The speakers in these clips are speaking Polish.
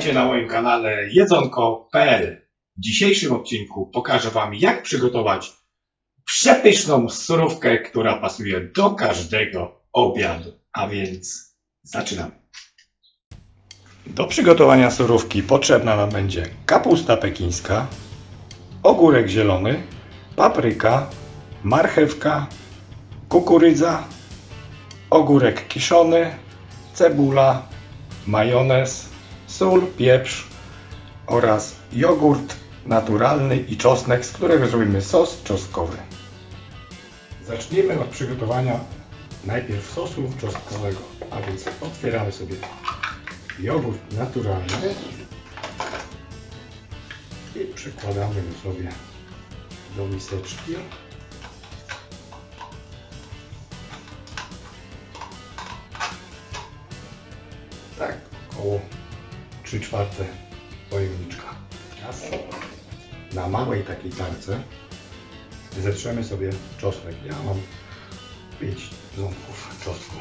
Witajcie na moim kanale jedzonko.pl. W dzisiejszym odcinku pokażę Wam, jak przygotować przepyszną surówkę, która pasuje do każdego obiadu. A więc zaczynamy. Do przygotowania surówki potrzebna nam będzie kapusta pekińska, ogórek zielony, papryka, marchewka, kukurydza, ogórek kiszony, cebula, majonez, sól, pieprz oraz jogurt naturalny i czosnek, z którego zrobimy sos czosnkowy. Zacznijmy od przygotowania najpierw sosu czosnkowego, a więc otwieramy sobie jogurt naturalny i przykładamy go sobie do miseczki. Tak, około 3 czwarte pojemniczka. Teraz na małej takiej tarce zetrzemy sobie czosnek. Ja mam 5 ząbków czosnku.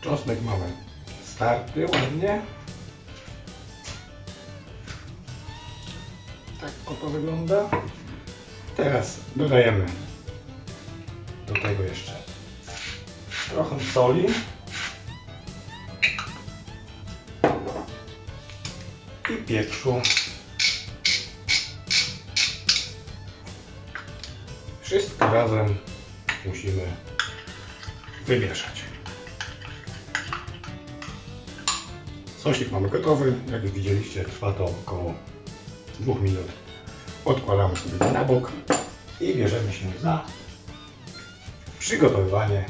Czosnek mamy starty ładnie. Tak oto wygląda. Teraz dodajemy do tego jeszcze trochę soli pieprzu. Wszystko razem musimy wymieszać. Sosik mamy gotowy. Jak widzieliście, trwa to około 2 minut. Odkładamy sobie na bok i bierzemy się za przygotowywanie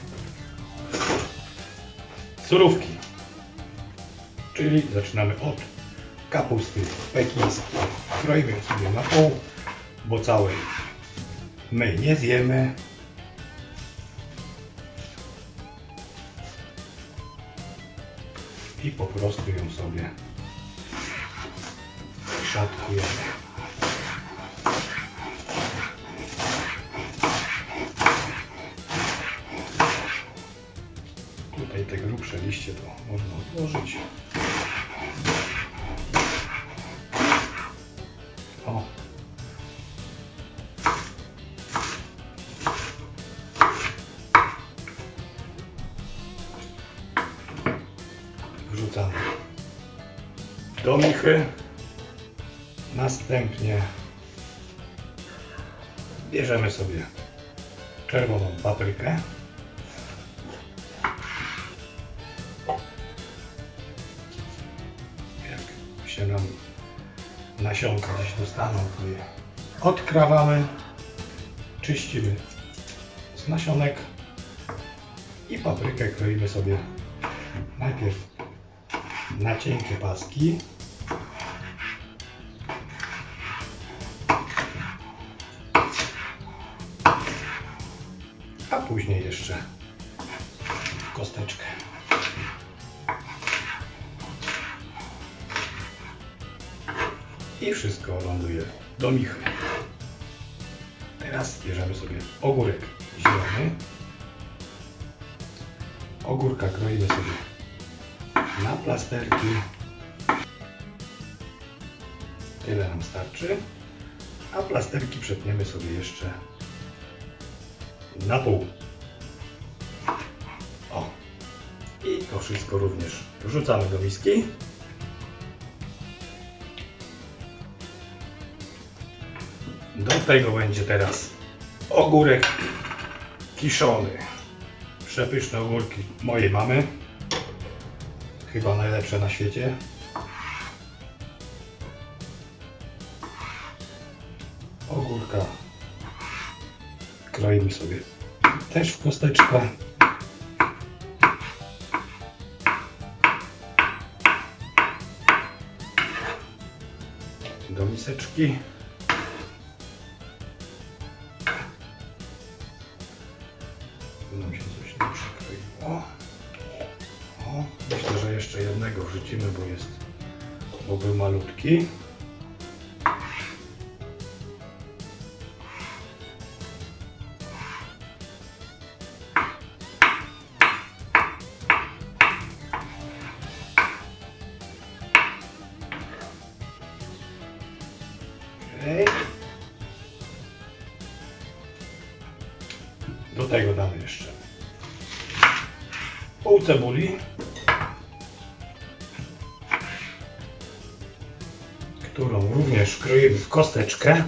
surówki. Czyli zaczynamy od kapusty pekińskiej. Kroimy sobie na pół, bo całej my nie zjemy. I po prostu ją sobie szatkujemy. Tutaj te grubsze liście to można odłożyć. Do michy. Następnie bierzemy sobie czerwoną paprykę. Jak się nam nasionka gdzieś dostaną, to je odkrawamy, czyścimy z nasionek i paprykę kroimy sobie najpierw na cienkie paski. Później jeszcze kosteczkę. I wszystko ląduje do michy. Teraz bierzemy sobie ogórek zielony. Ogórka kroimy sobie na plasterki. Tyle nam starczy. A plasterki przetniemy sobie jeszcze na pół. O. I to wszystko również wrzucamy do miski. Do tego będzie teraz ogórek kiszony. Przepyszne ogórki mojej mamy. Chyba najlepsze na świecie. Kroimy sobie też w kosteczkę. Do miseczki. Nam się coś nie przykleiło. O, myślę, że jeszcze jednego wrzucimy, bo jest, bo był malutki. Pół cebuli, którą również kroimy w kosteczkę.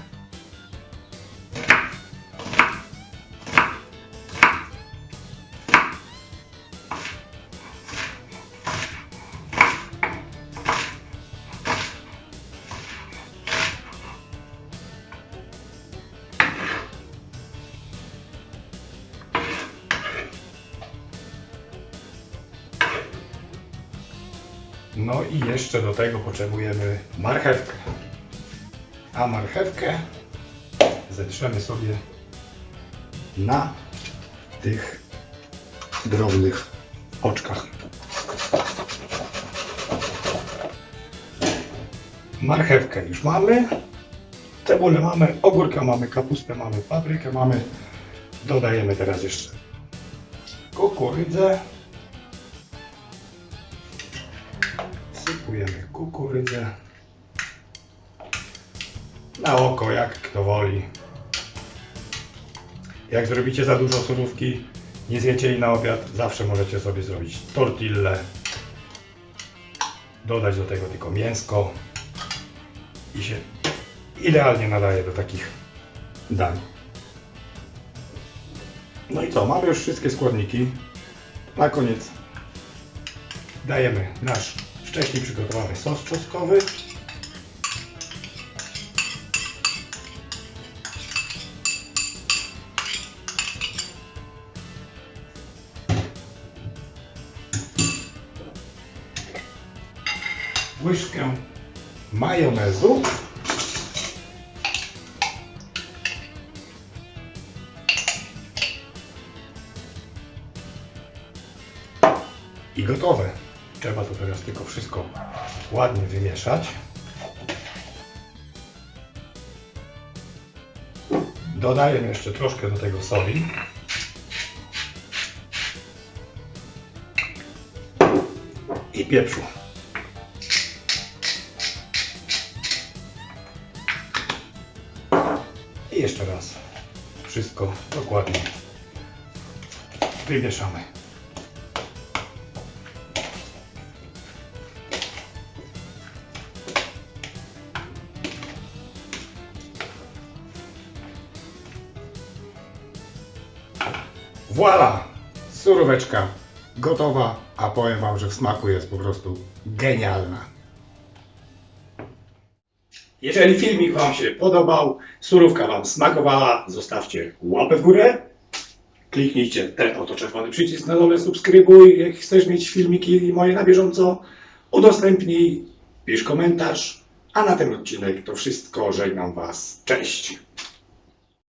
No i jeszcze do tego potrzebujemy marchewkę. A marchewkę zetrzemy sobie na tych drobnych oczkach. Marchewkę już mamy, cebulę mamy, ogórka mamy, kapustę mamy, paprykę mamy. Dodajemy teraz jeszcze kukurydzę. Sypujemy kukurydzę. Na oko, jak kto woli. Jak zrobicie za dużo surówki, nie zjecie jej na obiad, zawsze możecie sobie zrobić tortillę. Dodać do tego tylko mięsko. I się idealnie nadaje do takich dań. No i co, mamy już wszystkie składniki. Na koniec dajemy nasz wcześniej przygotowany sos czosnkowy. Łyżkę majonezu. I gotowe. Trzeba to teraz tylko wszystko ładnie wymieszać. Dodaję jeszcze troszkę do tego soli. I pieprzu. I jeszcze raz wszystko dokładnie wymieszamy. Voila! Suróweczka gotowa, a powiem Wam, że w smaku jest po prostu genialna. Jeżeli filmik Wam się podobał, surówka Wam smakowała, zostawcie łapę w górę. Kliknijcie ten oto czerwony przycisk na dole, subskrybuj, jak chcesz mieć filmiki moje na bieżąco. Udostępnij, pisz komentarz. A na ten odcinek to wszystko. Żegnam Was. Cześć!